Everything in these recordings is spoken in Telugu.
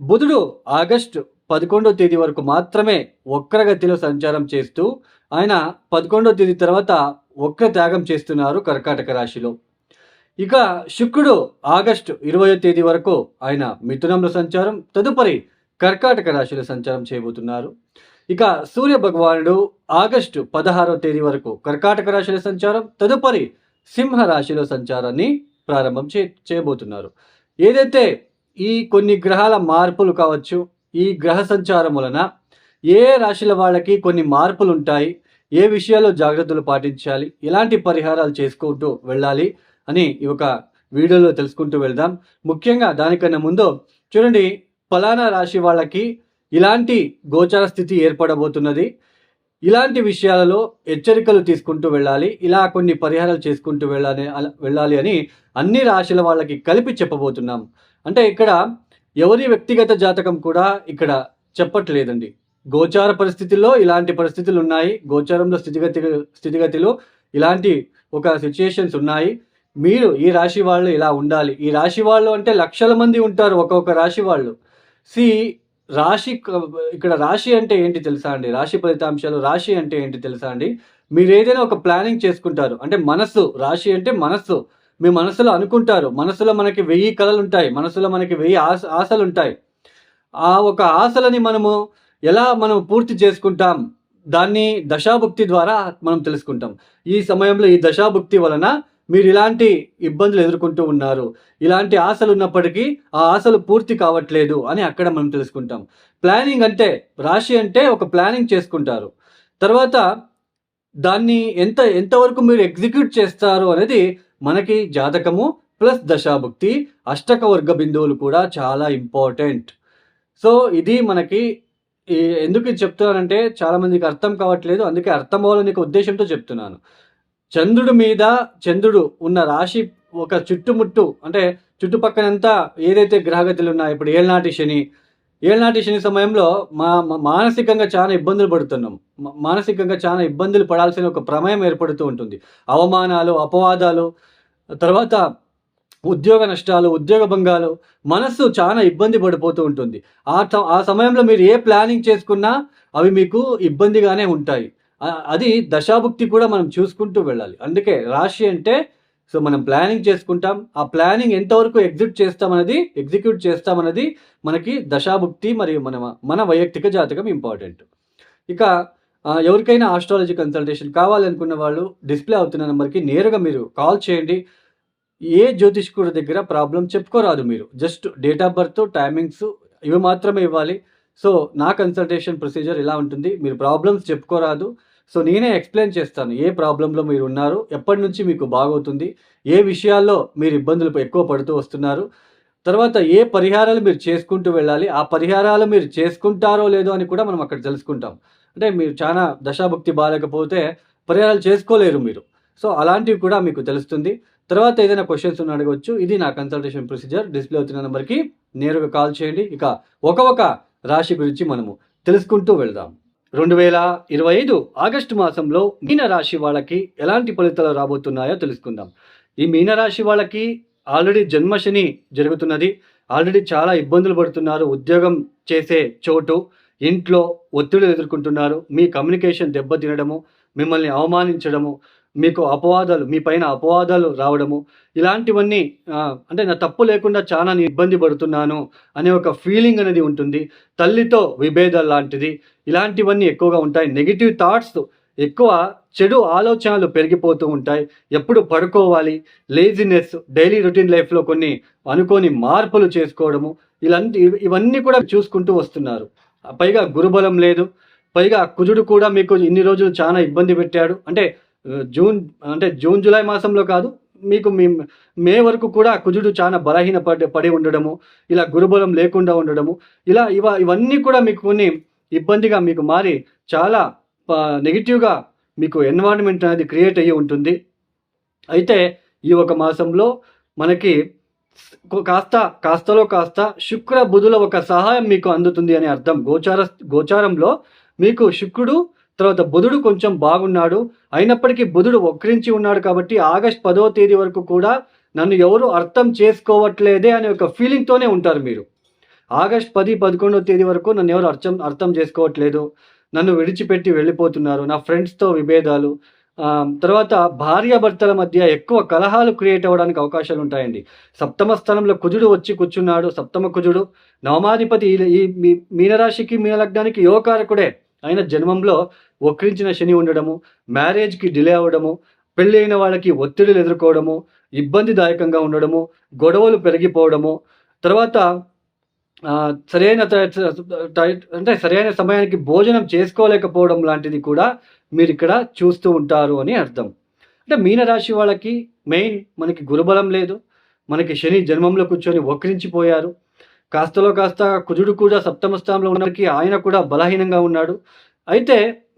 బుధుడు ఆగస్టు పదకొండో తేదీ వరకు మాత్రమే వక్రగతిలో సంచారం చేస్తూ ఆయన పదకొండో తేదీ తర్వాత వక్ర త్యాగం చేస్తున్నారు కర్కాటక రాశిలో. ఇక శుక్రుడు ఆగస్టు ఇరవయో తేదీ వరకు ఆయన మిథునంలో సంచారం తదుపరి కర్కాటక రాశిలో సంచారం చేయబోతున్నారు. ఇక సూర్య భగవానుడు ఆగస్టు పదహారో తేదీ వరకు కర్కాటక రాశిలో సంచారం తదుపరి సింహ రాశిలో సంచారాన్ని ప్రారంభం చే చేయబోతున్నారు. ఏదైతే ఈ కొన్ని గ్రహాల మార్పులు కావచ్చు ఈ గ్రహ సంచారం వలన ఏ రాశుల వాళ్ళకి కొన్ని మార్పులు ఉంటాయి ఏ విషయాల్లో జాగ్రత్తలు పాటించాలి ఎలాంటి పరిహారాలు చేసుకుంటూ వెళ్ళాలి అని ఈ ఒక వీడియోలో తెలుసుకుంటూ వెళ్దాం. ముఖ్యంగా దానికన్నా ముందు చూడండి ఫలానా రాశి వాళ్ళకి ఇలాంటి గోచార స్థితి ఏర్పడబోతున్నది. ఇలాంటి విషయాలలో హెచ్చరికలు తీసుకుంటూ వెళ్ళాలి ఇలా కొన్ని పరిహారాలు చేసుకుంటూ వెళ్ళాలి వెళ్ళాలి అని అన్ని రాశుల వాళ్ళకి కలిపి చెప్పబోతున్నాం. అంటే ఇక్కడ ఎవరి వ్యక్తిగత జాతకం కూడా ఇక్కడ చెప్పట్లేదండి. గోచార పరిస్థితుల్లో ఇలాంటి పరిస్థితులు ఉన్నాయి. గోచారంలో స్థితిగతి స్థితిగతిలో ఇలాంటి ఒక సిచ్యుయేషన్స్ ఉన్నాయి. మీరు ఈ రాశి వాళ్ళు ఇలా ఉండాలి. ఈ రాశి వాళ్ళు అంటే లక్షల మంది ఉంటారు ఒక్కొక్క రాశి వాళ్ళు. సి రాశి ఇక్కడ రాశి అంటే ఏంటి తెలుసా అండి? రాశి ఫలితాంశాలు రాశి అంటే ఏంటి తెలుసా అండి? మీరు ఏదైనా ఒక ప్లానింగ్ చేసుకుంటారు. అంటే మనస్సు రాశి అంటే మనస్సు. మీ మనసులో అనుకుంటారు. మనసులో మనకి వెయ్యి కళలు ఉంటాయి మనసులో మనకి వెయ్యి ఆశ ఆశలు ఉంటాయి ఆ ఒక ఆశలని మనము ఎలా మనం పూర్తి చేసుకుంటాం? దాన్ని దశాభుక్తి ద్వారా మనం తెలుసుకుంటాం. ఈ సమయంలో ఈ దశాభుక్తి వలన మీరు ఇలాంటి ఇబ్బందులు ఎదుర్కొంటూ ఉన్నారు. ఇలాంటి ఆశలు ఉన్నప్పటికీ ఆ ఆశలు పూర్తి కావట్లేదు అని అక్కడ మనం తెలుసుకుంటాం. ప్లానింగ్ అంటే రాశి అంటే ఒక ప్లానింగ్ చేసుకుంటారు. తర్వాత దాన్ని ఎంత ఎంతవరకు మీరు ఎగ్జిక్యూట్ చేస్తారు అనేది మనకి జాతకము ప్లస్ దశాభుక్తి అష్టక వర్గ బిందువులు కూడా చాలా ఇంపార్టెంట్. సో ఇది మనకి ఎందుకు చెప్తున్నానంటే చాలామందికి అర్థం కావట్లేదు అందుకే అర్థం అవ్వాలని ఉద్దేశంతో చెప్తున్నాను. చంద్రుడి మీద చంద్రుడు ఉన్న రాశి ఒక చుట్టుముట్టు అంటే చుట్టుపక్కనంతా ఏదైతే గ్రహగతులు ఉన్నాయో ఇప్పుడు ఏళ్ళనాటి శని ఏళ్ళనాటి శని సమయంలో మా మానసికంగా చాలా ఇబ్బందులు పడుతున్నాం. మానసికంగా చాలా ఇబ్బందులు పడాల్సిన ఒక ప్రమేయం ఏర్పడుతూ ఉంటుంది. అవమానాలు అపవాదాలు తర్వాత ఉద్యోగ నష్టాలు ఉద్యోగ భంగాలు మనస్సు చాలా ఇబ్బంది పడిపోతూ ఉంటుంది. ఆ ఆ సమయంలో మీరు ఏ ప్లానింగ్ చేసుకున్నా అవి మీకు ఇబ్బందిగానే ఉంటాయి. అది దశాభుక్తి కూడా మనం చూసుకుంటూ వెళ్ళాలి. అందుకే రాశి అంటే సో మనం ప్లానింగ్ చేసుకుంటాం. ఆ ప్లానింగ్ ఎంతవరకు ఎగ్జిక్యూట్ చేస్తామన్నది ఎగ్జిక్యూట్ చేస్తామన్నది మనకి దశాభుక్తి మరియు మన మన వైయక్తిక జాతకం ఇంపార్టెంట్ ఇక ఎవరికైనా ఆస్ట్రాలజీ కన్సల్టేషన్ కావాలనుకున్న వాళ్ళు డిస్ప్లే అవుతున్న నెంబర్కి నేరుగా మీరు కాల్ చేయండి. ఏ జ్యోతిష్కుడి దగ్గర ప్రాబ్లం చెప్పుకోరాదు మీరు. Just date of birth timings ఇవి మాత్రమే ఇవ్వాలి. సో నా కన్సల్టేషన్ ప్రొసీజర్ ఇలా ఉంటుంది. మీరు ప్రాబ్లమ్స్ చెప్పుకోరాదు. సో నేనే ఎక్స్ప్లెయిన్ చేస్తాను ఏ ప్రాబ్లంలో మీరు ఉన్నారు ఎప్పటి నుంచి మీకు బాగవుతుంది ఏ విషయాల్లో మీరు ఇబ్బందులు ఎక్కువ పడుతూ వస్తున్నారు తర్వాత ఏ పరిహారాలు మీరు చేసుకుంటూ వెళ్ళాలి ఆ పరిహారాలు మీరు చేసుకుంటారో లేదో అని కూడా మనం అక్కడ తెలుసుకుంటాం. అంటే మీరు చాలా దశాభక్తి బాగాలేకపోతే పరిహారాలు చేసుకోలేరు మీరు. సో అలాంటివి కూడా మీకు తెలుస్తుంది. తర్వాత ఏదైనా క్వశ్చన్స్ ఉన్న అడగవచ్చు. ఇది నా కన్సల్టేషన్ ప్రొసీజర్ డిస్ప్లే అవుతున్న నెంబర్కి నేరుగా కాల్ చేయండి. ఇక ఒక ఒక రాశి గురించి మనము తెలుసుకుంటూ వెళ్దాం. రెండు వేల ఇరవై ఐదు ఆగస్టు మాసంలో మీనరాశి వాళ్ళకి ఎలాంటి ఫలితాలు రాబోతున్నాయో తెలుసుకుందాం. ఈ మీనరాశి వాళ్ళకి ఆల్రెడీ జన్మశని జరుగుతున్నది. ఆల్రెడీ చాలా ఇబ్బందులు పడుతున్నారు. ఉద్యోగం చేసే చోటు ఇంట్లో ఒత్తిడులు ఎదుర్కొంటున్నారు. మీ కమ్యూనికేషన్ దెబ్బతినడము మిమ్మల్ని అవమానించడము మీకు అపవాదాలు మీ పైన అపవాదాలు రావడము ఇలాంటివన్నీ అంటే నా తప్పు లేకుండా చాలా నేను ఇబ్బంది పడుతున్నాను అనే ఒక ఫీలింగ్ అనేది ఉంటుంది. తల్లితో విభేదాలు లాంటిది ఇలాంటివన్నీ ఎక్కువగా ఉంటాయి. నెగిటివ్ థాట్స్ ఎక్కువ చెడు ఆలోచనలు పెరిగిపోతూ ఉంటాయి. ఎప్పుడు పడుకోవాలి లేజినెస్ డైలీ రొటీన్ లైఫ్లో కొన్ని అనుకోని మార్పులు చేసుకోవడము ఇలాంటి ఇవన్నీ కూడా చూసుకుంటూ వస్తున్నారు. పైగా గురుబలం లేదు పైగా కుజుడు కూడా మీకు ఇన్ని రోజులు చాలా ఇబ్బంది పెట్టాడు. అంటే జూన్ అంటే జూన్ జూలై మాసంలో కాదు మీకు మీ మే వరకు కూడా కుజుడు చాలా బలహీన పడి పడి ఉండడము ఇలా గురుబలం లేకుండా ఉండడము ఇలా ఇవ ఇవన్నీ కూడా మీకు కొన్ని ఇబ్బందిగా మీకు మారి చాలా నెగిటివ్గా మీకు ఎన్వైరన్మెంట్ అనేది క్రియేట్ అయ్యి ఉంటుంది. అయితే ఈ ఒక మాసంలో మనకి కాస్త కాస్తలో కాస్త శుక్ర బుధుల ఒక సహాయం మీకు అందుతుంది అని అర్థం. గోచార గోచారంలో మీకు శుక్రుడు తర్వాత బుధుడు కొంచెం బాగున్నాడు. అయినప్పటికీ బుధుడు వక్రించి ఉన్నాడు కాబట్టి ఆగస్ట్ పదో తేదీ వరకు కూడా నన్ను ఎవరు అర్థం చేసుకోవట్లేదే అనే ఒక ఫీలింగ్తోనే ఉంటారు మీరు. ఆగస్ట్ పది పదకొండో తేదీ వరకు నన్ను ఎవరు అర్థం అర్థం చేసుకోవట్లేదు. నన్ను విడిచిపెట్టి వెళ్ళిపోతున్నారు. నా ఫ్రెండ్స్తో విభేదాలు. తర్వాత భార్యాభర్తల మధ్య ఎక్కువ కలహాలు క్రియేట్ అవ్వడానికి అవకాశాలు ఉంటాయండి. సప్తమ స్థానంలో కుజుడు వచ్చి కూర్చున్నాడు. సప్తమ కుజుడు నవమాధిపతి ఈ మీనరాశికి మీనలగ్నానికి యువకారకుడే. ఆయన జన్మంలో వక్రించిన శని ఉండడము మ్యారేజ్కి డిలే అవ్వడము పెళ్ళైన వాళ్ళకి ఒత్తిడిలు ఎదుర్కోవడము ఇబ్బందిదాయకంగా ఉండడము గొడవలు పెరిగిపోవడము తర్వాత సరైన అంటే సరైన సమయానికి భోజనం చేసుకోలేకపోవడం లాంటిది కూడా మీరు ఇక్కడ చూస్తూ ఉంటారు అని అర్థం. అంటే మీనరాశి వాళ్ళకి మెయిన్ మనకి గురుబలం లేదు మనకి శని జన్మంలో కూర్చొని వక్రించిపోయారు కాస్తలో కాస్త కుజుడు కూడా సప్తమ స్థానంలో ఉన్నకి ఆయన కూడా బలహీనంగా ఉన్నాడు. అయితే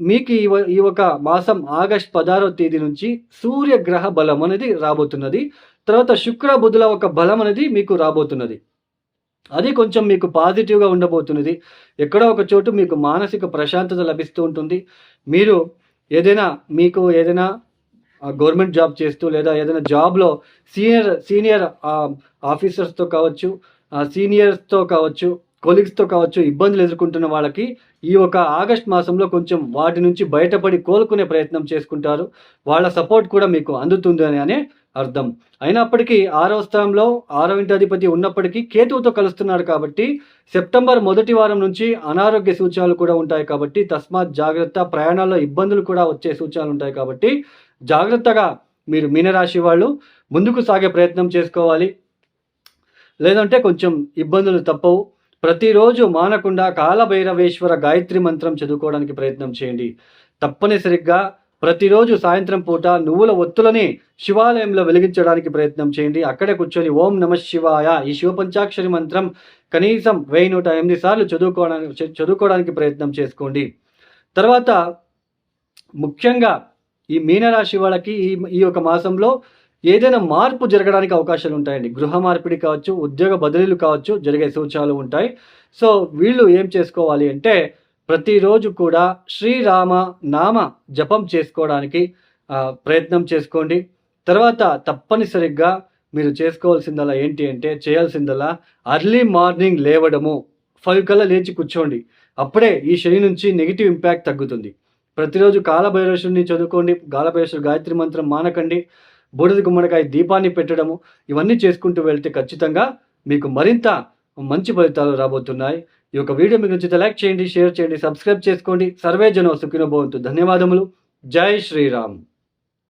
మీకు ఈ ఈ ఒక మాసం ఆగస్ట్ పదహారవ తేదీ నుంచి సూర్యగ్రహ బలం అనేది రాబోతున్నది. తర్వాత శుక్ర బుధుల ఒక బలం అనేది మీకు రాబోతున్నది. అది కొంచెం మీకు పాజిటివ్గా ఉండబోతున్నది. ఎక్కడో ఒక చోటు మీకు మానసిక ప్రశాంతత లభిస్తూ ఉంటుంది. మీరు ఏదైనా మీకు ఏదైనా గవర్నమెంట్ జాబ్ చేస్తూ లేదా ఏదైనా జాబ్లో సీనియర్ సీనియర్ ఆఫీసర్స్తో కావచ్చు సీనియర్స్తో కావచ్చు కొలీగ్స్తో కావచ్చు ఇబ్బందులు ఎదుర్కొంటున్న వాళ్ళకి ఈ ఒక ఆగస్ట్ మాసంలో కొంచెం వాటి నుంచి బయటపడి కోలుకునే ప్రయత్నం చేసుకుంటారు. వాళ్ళ సపోర్ట్ కూడా మీకు అందుతుంది అని అనే అర్థం. అయినప్పటికీ ఆరవ స్థానంలో ఆరవ అధిపతి ఉన్నప్పటికీ కేతువుతో కలుస్తున్నాడు కాబట్టి సెప్టెంబర్ మొదటి వారం నుంచి అనారోగ్య సూచనలు కూడా ఉంటాయి కాబట్టి తస్మాత్ జాగ్రత్త ప్రయాణాల్లో ఇబ్బందులు కూడా వచ్చే సూచనలు ఉంటాయి కాబట్టి జాగ్రత్తగా మీరు మీనరాశి వాళ్ళు ముందుకు సాగే ప్రయత్నం చేసుకోవాలి. లేదంటే కొంచెం ఇబ్బందులు తప్పవు. ప్రతిరోజు మానకుండా కాలభైరవేశ్వర గాయత్రి మంత్రం చదువుకోవడానికి ప్రయత్నం చేయండి. తప్పనిసరిగా ప్రతిరోజు సాయంత్రం పూట నువ్వుల ఒత్తులని శివాలయంలో వెలిగించడానికి ప్రయత్నం చేయండి. అక్కడే కూర్చొని ఓం నమ శివాయ ఈ శివపంచాక్షరి మంత్రం కనీసం వెయ్యి నూట ఎనిమిది సార్లు చదువుకోవడానికి చదువుకోవడానికి ప్రయత్నం చేసుకోండి. తర్వాత ముఖ్యంగా ఈ మీనరాశి వాళ్ళకి ఈ ఈ యొక్క మాసంలో ఏదైనా మార్పు జరగడానికి అవకాశాలు ఉంటాయండి. గృహ మార్పిడి కావచ్చు ఉద్యోగ బదిలీలు కావచ్చు జరిగే సూచనలు ఉంటాయి. సో వీళ్ళు ఏం చేసుకోవాలి అంటే ప్రతిరోజు కూడా శ్రీరామ నామ జపం చేసుకోవడానికి ప్రయత్నం చేసుకోండి. తర్వాత తప్పనిసరిగా మీరు చేసుకోవాల్సిందలా ఏంటి అంటే చేయాల్సిందలా అర్లీ మార్నింగ్ లేవడము. ఫైవ్ కల్లా లేచి కూర్చోండి. అప్పుడే ఈ శని నుంచి నెగిటివ్ ఇంపాక్ట్ తగ్గుతుంది. ప్రతిరోజు కాలభైరవేశ్వరుని చదువుకోండి కాలభైరవేశ్వరు గాయత్రి మంత్రం మానకండి. బూడిద గుమ్మడికాయ దీపాన్ని పెట్టడము ఇవన్నీ చేసుకుంటూ వెళ్తే ఖచ్చితంగా మీకు మరింత మంచి ఫలితాలు రాబోతున్నాయి. ఈ యొక్క వీడియో మీకు నచ్చితే లైక్ చేయండి షేర్ చేయండి సబ్స్క్రైబ్ చేసుకోండి. సర్వే జనం సుఖినోభవంతు ధన్యవాదములు. జై శ్రీరామ్.